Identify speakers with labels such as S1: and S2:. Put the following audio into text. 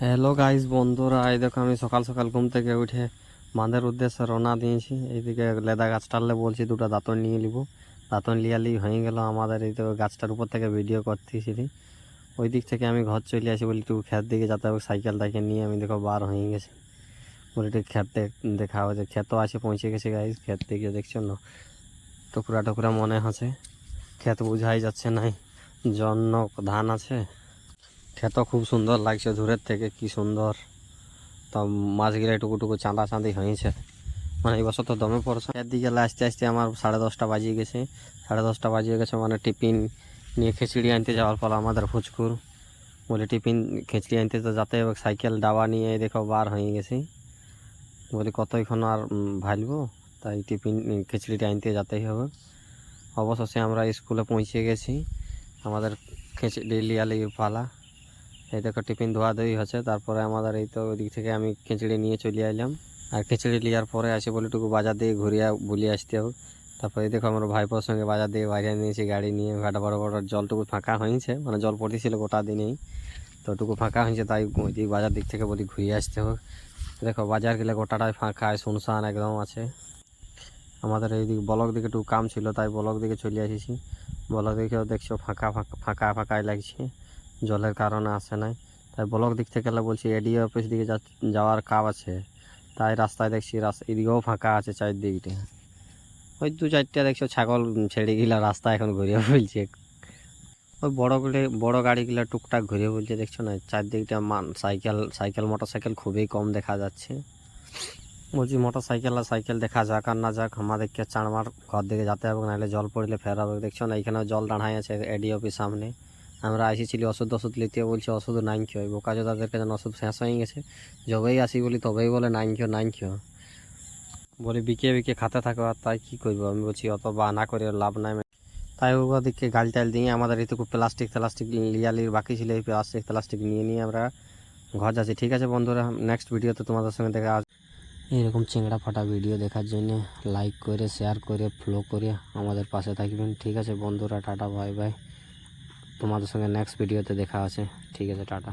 S1: Hello guys বন্ধুরা, এই দেখো আমি সকাল সকাল ঘুম থেকে উঠে মাদের উদ্দেশ্যে রওনা দিয়েছি। এইদিকে লেদা গাছ টানলে বলছি দুটো দাঁতন নিয়ে নিব। দাঁতন লিয়ালি হয়ে গেল আমাদের, এই তো গাছটার উপর থেকে ভিডিও করতেছিলি ওই দিক থেকে আমি ঘর চলে আসি বলি একটু খেত দিকে যাতে হবে সাইকেলটাকে নিয়ে আমি দেখো বার হয়ে গেছি। বলি একটু খেত দেখ- হয়েছে ক্ষেতও আছে, পৌঁছে গেছে গাইস ক্ষেত দিকে দেখছ না? টুকরা টুকরা মনে আছে ক্ষেত বুঝাই যাচ্ছে নাই। জন্য ধান আছে। ক্ষেত খুব সুন্দর লাগছে দূরের থেকে, কি সুন্দর। তো মাছগুলো টুকু টুকু চাঁদা চাঁদি হয়েছে। মানে এই বছর তো দমে পড়ছে। এর দিকে আসতে আসতে আমার সাড়ে দশটা বাজিয়ে গেছে। সাড়ে দশটা বাজিয়ে গেছে মানে টিফিন নিয়ে খিচড়ি আনতে যাওয়ার পর আমাদের ফুচকুর। বলে টিফিন খিচড়ি আনতে তো যাতে সাইকেল ডাবা নিয়ে দেখো বার হয়ে গেছি। বলি কতক্ষণ আর ভালবো তাই টিফিন খিচড়িটা আনতে যেতেই হবে। অবশেষে আমরা স্কুলে পৌঁছে গেছি। আমাদের খিচড়ি লিয়ালি পালা। এই দেখো, টিফিন ধোয়া ধুই হচ্ছে। তারপরে আমাদের এই তো ওদিক থেকে আমি খিচড়ি নিয়ে চলে এলাম আর খিচড়ি নেওয়ার পরে আসি বলে একটু বাজার দিয়ে ঘুরিয়ে বুলিয়ে আসতে হবে। তারপরে দেখো, আমার ভাইপোর সঙ্গে বাজার দিয়ে বাইরে নিয়েছি গাড়ি নিয়ে ঘাটা বড় বড় জলটুকু ফাঁকা হয়েছে। মানে জল পড়তেছিল গোটা দিনেই। তো ওটুকু ফাঁকা হয়েছে, তাই ওইদিক বাজার দিক থেকে বলি ঘুরিয়ে আসতে হোক দেখো, বাজার গেলে গোটাটাই ফাঁকা, শুনশান একদম আছে। আমাদের এই দিক ব্লক দিকে একটু কাম ছিল, তাই ব্লক দিকে চলে এসেছি ব্লক দিকেও দেখছ ফাঁকা ফাঁকা ফাঁকা, ফাঁকাই লাগছে। জলের কারণে আসে নাই। তাই ব্লক দিক থেকে গেলে বলছি এডিও অফিস দিকে যাওয়ার কাজ আছে। তাই রাস্তায় দেখছি রাস্তা এদিকেও ফাঁকা আছে চারদিকটা। ওই দু চারটে দেখছ ছাগল ছেড়ে গিলা রাস্তা এখন ঘুরিয়ে বলছে ওই বড়গুলো বড় গাড়িগুলো টুকটাক ঘুরিয়ে বলছে দেখছ না? চারদিকটা মান সাইকেল সাইকেল মোটর সাইকেল খুবই কম দেখা যাচ্ছে। বলছি মোটর সাইকেল আর সাইকেল দেখা যাক আর না যাক, আমাদেরকে চাঁড়মার ঘর দিকে যেতে হবে, নাহলে জল পড়লে ফের হবে। দেখছ না, এখানেও জল দাঁড়াই আছে এডি অফিস সামনে। আমরা এসেছিলি ওষুধ ওষুধ নিতে বলছে, ওষুধ নাইন খেয়ে বোকা তাদেরকে যেন ওষুধ শেষ হয়ে গেছে। যবেই আসি বলি, তবেই বলে নাইন খেয়ে নাইন খেয়ে। বলি, বিকে বিকে, খাতে থাকো, আর তাই কী করব আমি বলছি, অত বা না করে লাভ নাই। তাই ওদিকে গাল টাল দিয়ে আমাদের এইটুকু প্লাস্টিক প্লাস্টিক লিয়ালির বাকি ছিল, এই প্লাস্টিক প্লাস্টিক নিয়ে নিয়ে আমরা ঘর যাচ্ছি। ঠিক আছে বন্ধুরা নেক্সট ভিডিওতে তোমাদের সঙ্গে দেখা আস- এইরকম চেংড়া ফাটা ভিডিও দেখার জন্য লাইক করে শেয়ার করে ফলো করে আমাদের পাশে থাকবেন। ঠিক আছে বন্ধুরা, টাটা বাই বাই তোমাদের সঙ্গে নেক্সট ভিডিওতে দেখা আছে ঠিক আছে টাটা।